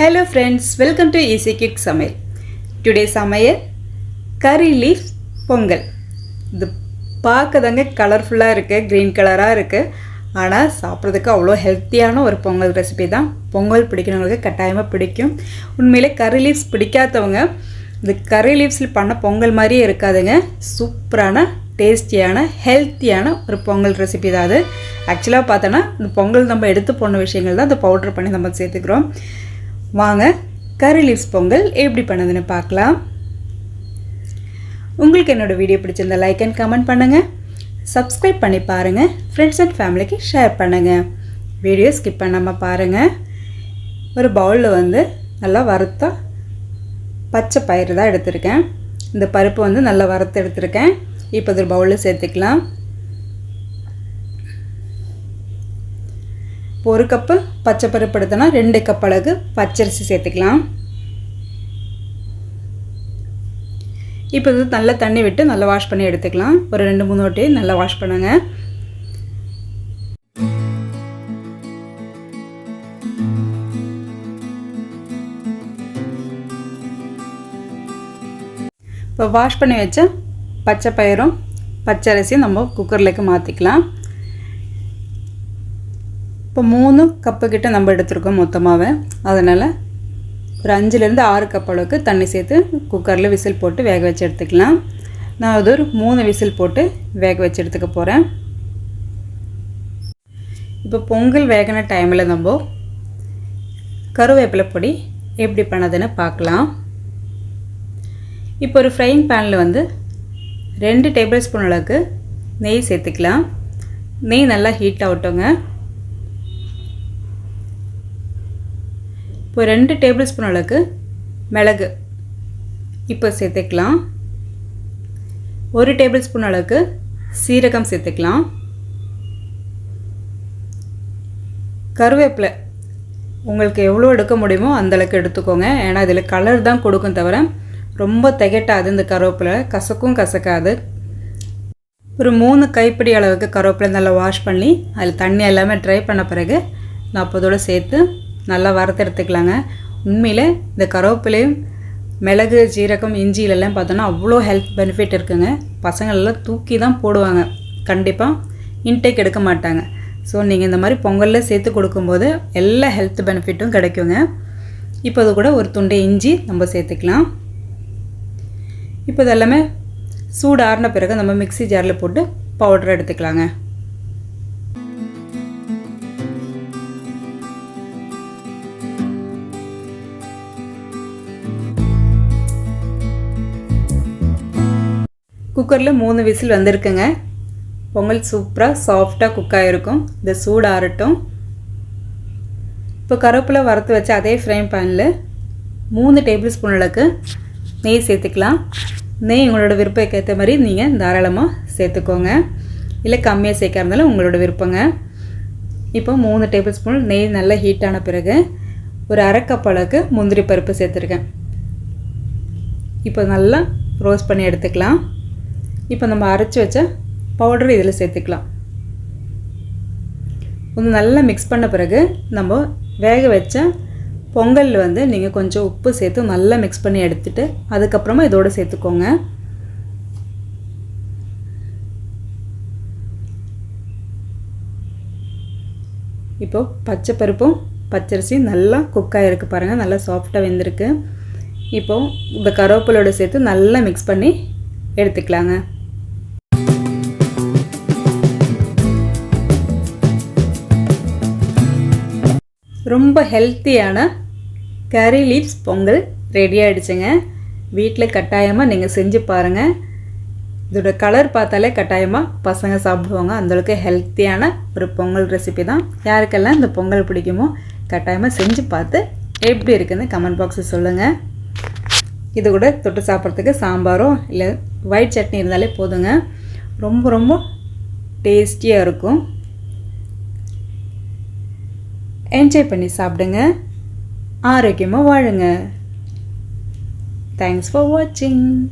Hello friends welcome to easy kit சமையல் today சமையல் curry leaf Pongal. இது பார்க்க தாங்க கலர்ஃபுல்லாக இருக்குது க்ரீன் கலராக இருக்குது ஆனால் சாப்பிட்றதுக்கு அவ்வளோ ஹெல்த்தியான ஒரு பொங்கல் ரெசிபி தான். பொங்கல் பிடிக்கிறவங்களுக்கு கட்டாயமாக பிடிக்கும். உண்மையிலே கறி லீவ்ஸ் பிடிக்காதவங்க இந்த கறி லீவ்ஸில் பண்ண பொங்கல் மாதிரியே இருக்காதுங்க. சூப்பரான டேஸ்டியான ஹெல்த்தியான ஒரு பொங்கல் ரெசிபி தான் அது. ஆக்சுவலாக பார்த்தோன்னா இந்த பொங்கல் நம்ம எடுத்து போன விஷயங்கள் தான் இந்த பவுட்ரு பண்ணி நம்ம சேர்த்துக்கிறோம். வாங்க கறி லீவ்ஸ் பொங்கல் எப்படி பண்ணதுன்னு பார்க்கலாம். உங்களுக்கு என்னோடய வீடியோ பிடிச்சிருந்த லைக் அண்ட் கமெண்ட் பண்ணுங்கள் சப்ஸ்கிரைப் பண்ணி பாருங்கள் ஃப்ரெண்ட்ஸ் அண்ட் ஃபேமிலிக்கு ஷேர் பண்ணுங்கள் வீடியோ ஸ்கிப் பண்ணாமல் பாருங்கள் ஒரு பவுலில் வந்து நல்லா வறுத்த பச்சை பயிறு தான் எடுத்திருக்கேன். இந்த பருப்பு வந்து நல்லா வறுத்து எடுத்திருக்கேன். இப்போ இது பவுலில் சேர்த்துக்கலாம். இப்போ ஒரு கப்பு பச்சை பருப்பு எடுத்தோன்னா ரெண்டு கப் அளவுக்கு பச்சரிசி சேர்த்துக்கலாம். இப்போ இது நல்லா தண்ணி விட்டு நல்லா வாஷ் பண்ணி எடுத்துக்கலாம். ஒரு ரெண்டு மூணு வாட்டி நல்லா வாஷ் பண்ணுங்கள் இப்போ வாஷ் பண்ணி வச்ச பச்சை பயிரும் பச்சரிசியும் நம்ம குக்கர்லேக்கு மாற்றிக்கலாம் இப்போ மூணு கப்பு கிட்ட நம்ம எடுத்துருக்கோம் மொத்தமாகவே அதனால் ஒரு அஞ்சுலேருந்து ஆறு கப் அளவுக்கு தண்ணி சேர்த்து குக்கரில் விசில் போட்டு வேக வச்சு எடுத்துக்கலாம். நான் அது ஒரு மூணு விசில் போட்டு வேக வச்சு எடுத்துக்க போகிறேன் இப்போ பொங்கல் வேகின டைமில் நம்ம கருவேப்பிலை பொடி எப்படி பண்ணதுன்னு பார்க்கலாம். இப்போ ஒரு ஃப்ரைங் பேனில் வந்து ரெண்டு டேபிள் ஸ்பூன் அளவுக்கு நெய் சேர்த்துக்கலாம். நெய் நல்லா ஹீட் ஆகட்டுங்க இப்போ ரெண்டு டேபிள் ஸ்பூன் அளவுக்கு மிளகு. இப்போ சேர்த்துக்கலாம். ஒரு டேபிள் ஸ்பூன் அளவுக்கு சீரகம் சேர்த்துக்கலாம். கருவேப்பிலை. உங்களுக்கு எவ்வளோ எடுக்க முடியுமோ அந்தளவுக்கு எடுத்துக்கோங்க. ஏன்னா இதில் கலர் தான் கொடுக்கும் தவிர ரொம்ப திகட்டாது இந்த கருவேப்பிலை. கசக்கும் கசக்காது. ஒரு மூணு கைப்பிடி அளவுக்கு கருவேப்பிலை நல்லா வாஷ் பண்ணி அதில் தண்ணி எல்லாமே ட்ரை பண்ண பிறகு நான் அப்போதோடு சேர்த்து நல்லா வறுத்து எடுத்துக்கலாங்க. உண்மையில் இந்த கருவேப்பிலையும் மிளகு ஜீரகம் இஞ்சியிலெல்லாம் பார்த்தோன்னா அவ்வளோ ஹெல்த் பெனிஃபிட் இருக்குங்க. பசங்களெல்லாம் தூக்கி தான் போடுவாங்க. கண்டிப்பாக இன்டேக் எடுக்க மாட்டாங்க. ஸோ நீங்கள் இந்த மாதிரி பொங்கலில் சேர்த்து கொடுக்கும்போது எல்லா ஹெல்த் பெனிஃபிட்டும் கிடைக்குங்க. இப்போ அது கூட ஒரு துண்டை இஞ்சி நம்ம சேர்த்துக்கலாம். இப்போ இதெல்லாமே சூடு ஆறின பிறகு நம்ம மிக்சி ஜாரில் போட்டு பவுடர் எடுத்துக்கலாங்க. குக்கரில் மூணு விசில் வந்திருக்குங்க. பொங்கல் சூப்பராக சாஃப்டாக குக் ஆகிருக்கும் இந்த சூடு ஆறட்டும் இப்போ கருவேப்பிலை வறுத்து வச்ச அதே ஃப்ரைங் பேனில் மூணு டேபிள் ஸ்பூன் அளவுக்கு நெய் சேர்த்துக்கலாம். நெய் உங்களோட விருப்பத்துக்கு ஏற்ற மாதிரி நீங்கள் தாராளமாக சேர்த்துக்கோங்க. இல்லை கம்மியாக சேர்க்கறதுனால உங்களோட விருப்பங்க. இப்போ மூணு டேபிள் ஸ்பூன் நெய் நல்லா ஹீட்டான பிறகு ஒரு அரைக்கப் அளவுக்கு முந்திரி பருப்பு சேர்த்துருக்கேன். இப்போ நல்லா ரோஸ்ட் பண்ணி எடுத்துக்கலாம். இப்போ நம்ம அரைச்சி வச்ச பவுடர் இதில் சேர்த்துக்கலாம். கொஞ்சம் நல்லா மிக்ஸ் பண்ண பிறகு நம்ம வேக வச்ச பொங்கலில் வந்து நீங்கள் கொஞ்சம் உப்பு சேர்த்து நல்லா மிக்ஸ் பண்ணி எடுத்துட்டு அதுக்கப்புறமா இதோடு சேர்த்துக்கோங்க. இப்போது பச்சை பருப்பும் பச்சரிசி நல்லா குக் ஆகிருக்கு பாருங்கள் நல்லா சாஃப்டாக வெந்திருக்கு. இப்போது இந்த கருவேப்பிலோடு சேர்த்து நல்லா மிக்ஸ் பண்ணி எடுத்துக்கலாங்க. ரொம்ப ஹெல்த்தியான கறி லீவ்ஸ் பொங்கல் ரெடி ஆகிடுச்சுங்க வீட்டில் கட்டாயமாக நீங்கள் செஞ்சு பாருங்கள் இதோட கலர் பார்த்தாலே கட்டாயமாக பசங்க சாப்பிடுவாங்க. அந்தளவுக்கு ஹெல்த்தியான ஒரு பொங்கல் ரெசிபி தான். யாருக்கெல்லாம் இந்த பொங்கல் பிடிக்குமோ கட்டாயமாக செஞ்சு பார்த்து எப்படி இருக்குதுன்னு கமெண்ட் பாக்ஸில் சொல்லுங்கள் இது கூட தொட்டு சாப்பிட்றதுக்கு சாம்பாரோ இல்லை ஒயிட் சட்னி இருந்தாலே போதுங்க. ரொம்ப ரொம்ப டேஸ்டியாக இருக்கும். என்ஜாய் பண்ணி சாப்பிடுங்க. ஆரோக்கியமாக வாழுங்க. தேங்க்ஸ் ஃபார் வாட்சிங்